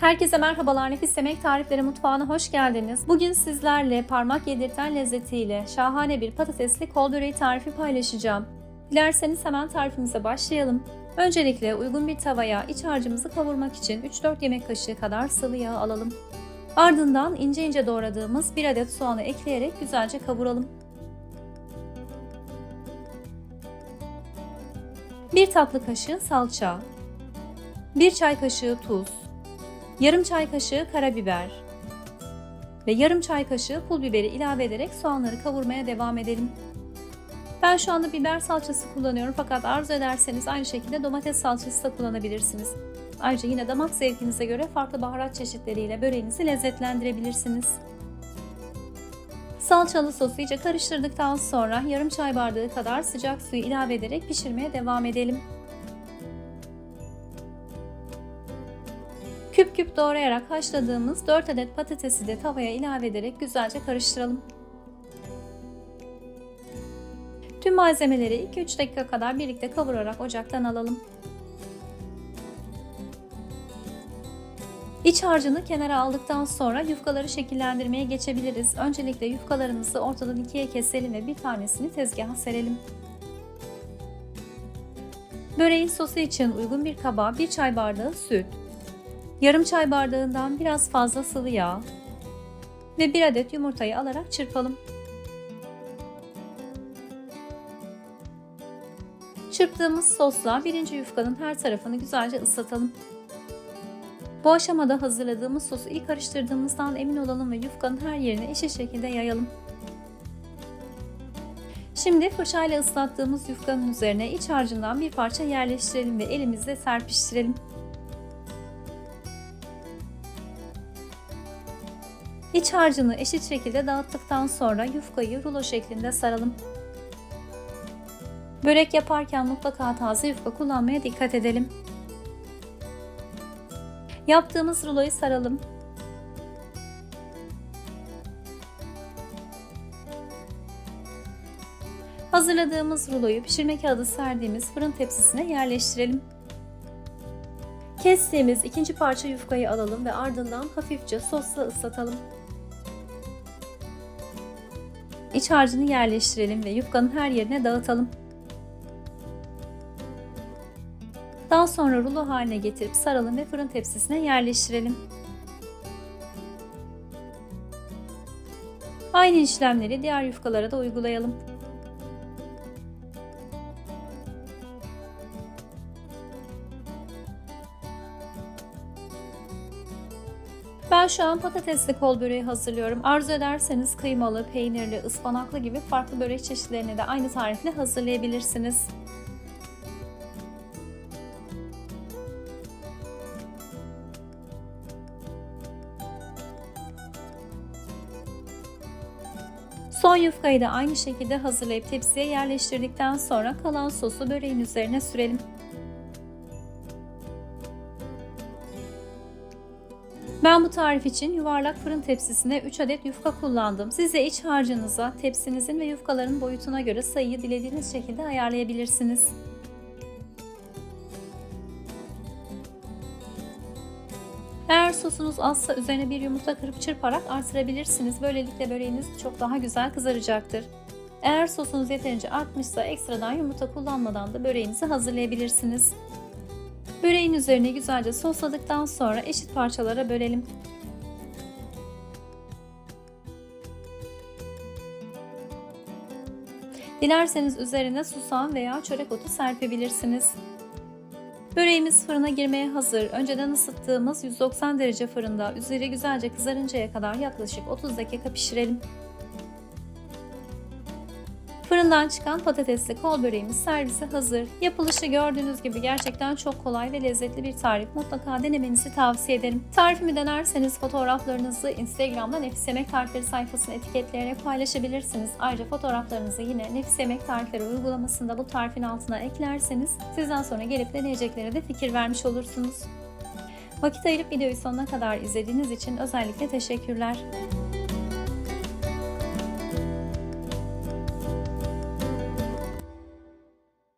Herkese merhabalar. Nefis Yemek Tarifleri Mutfağı'na hoş geldiniz. Bugün sizlerle parmak yedirten lezzetiyle şahane bir patatesli kol böreği tarifi paylaşacağım. Dilerseniz hemen tarifimize başlayalım. Öncelikle uygun bir tavaya iç harcımızı kavurmak için 3-4 yemek kaşığı kadar sıvı yağ alalım. Ardından ince ince doğradığımız 1 adet soğanı ekleyerek güzelce kavuralım. 1 tatlı kaşığı salça, 1 çay kaşığı tuz, yarım çay kaşığı karabiber ve yarım çay kaşığı pul biberi ilave ederek soğanları kavurmaya devam edelim. Ben şu anda biber salçası kullanıyorum fakat arzu ederseniz aynı şekilde domates salçası da kullanabilirsiniz. Ayrıca yine damak zevkinize göre farklı baharat çeşitleriyle böreğinizi lezzetlendirebilirsiniz. Salçalı sosu iyice karıştırdıktan sonra yarım çay bardağı kadar sıcak suyu ilave ederek pişirmeye devam edelim. Küp doğrayarak haşladığımız 4 adet patatesi de tavaya ilave ederek güzelce karıştıralım. Tüm malzemeleri 2-3 dakika kadar birlikte kavurarak ocaktan alalım. İç harcını kenara aldıktan sonra yufkaları şekillendirmeye geçebiliriz. Öncelikle yufkalarımızı ortadan ikiye keselim ve bir tanesini tezgaha serelim. Böreğin sosu için uygun bir kaba 1 çay bardağı süt, yarım çay bardağından biraz fazla sıvı yağ ve 1 adet yumurtayı alarak çırpalım. Çırptığımız sosla birinci yufkanın her tarafını güzelce ıslatalım. Bu aşamada hazırladığımız sosu iyi karıştırdığımızdan emin olalım ve yufkanın her yerine eşit şekilde yayalım. Şimdi fırçayla ıslattığımız yufkanın üzerine iç harcından bir parça yerleştirelim ve elimizle serpiştirelim. İç harcını eşit şekilde dağıttıktan sonra yufkayı rulo şeklinde saralım. Börek yaparken mutlaka taze yufka kullanmaya dikkat edelim. Yaptığımız ruloyu saralım. Hazırladığımız ruloyu pişirme kağıdı serdiğimiz fırın tepsisine yerleştirelim. Kestiğimiz ikinci parça yufkayı alalım ve ardından hafifçe sosla ıslatalım. İç harcını yerleştirelim ve yufkanın her yerine dağıtalım. Daha sonra rulo haline getirip saralım ve fırın tepsisine yerleştirelim. Aynı işlemleri diğer yufkalara da uygulayalım. Ben şu an patatesli kol böreği hazırlıyorum. Arzu ederseniz kıymalı, peynirli, ıspanaklı gibi farklı börek çeşitlerini de aynı tarifle hazırlayabilirsiniz. Son yufkayı da aynı şekilde hazırlayıp tepsiye yerleştirdikten sonra kalan sosu böreğin üzerine sürelim. Ben bu tarif için yuvarlak fırın tepsisine 3 adet yufka kullandım. Siz de iç harcınıza, tepsinizin ve yufkaların boyutuna göre sayıyı dilediğiniz şekilde ayarlayabilirsiniz. Eğer sosunuz azsa üzerine bir yumurta kırıp çırparak artırabilirsiniz. Böylelikle böreğiniz çok daha güzel kızaracaktır. Eğer sosunuz yeterince artmışsa ekstradan yumurta kullanmadan da böreğinizi hazırlayabilirsiniz. Böreğin üzerine güzelce sosladıktan sonra eşit parçalara bölelim. Dilerseniz üzerine susam veya çörek otu serpebilirsiniz. Böreğimiz fırına girmeye hazır. Önceden ısıttığımız 190 derece fırında üzeri güzelce kızarıncaya kadar yaklaşık 30 dakika pişirelim. Fırından çıkan patatesli kol böreğimiz servise hazır. Yapılışı gördüğünüz gibi gerçekten çok kolay ve lezzetli bir tarif. Mutlaka denemenizi tavsiye ederim. Tarifimi denerseniz fotoğraflarınızı Instagram'da Nefis Yemek Tarifleri sayfasına etiketleyerek paylaşabilirsiniz. Ayrıca fotoğraflarınızı yine Nefis Yemek Tarifleri uygulamasında bu tarifin altına eklerseniz sizden sonra gelip deneyeceklere de fikir vermiş olursunuz. Vakit ayırıp videoyu sonuna kadar izlediğiniz için özellikle teşekkürler.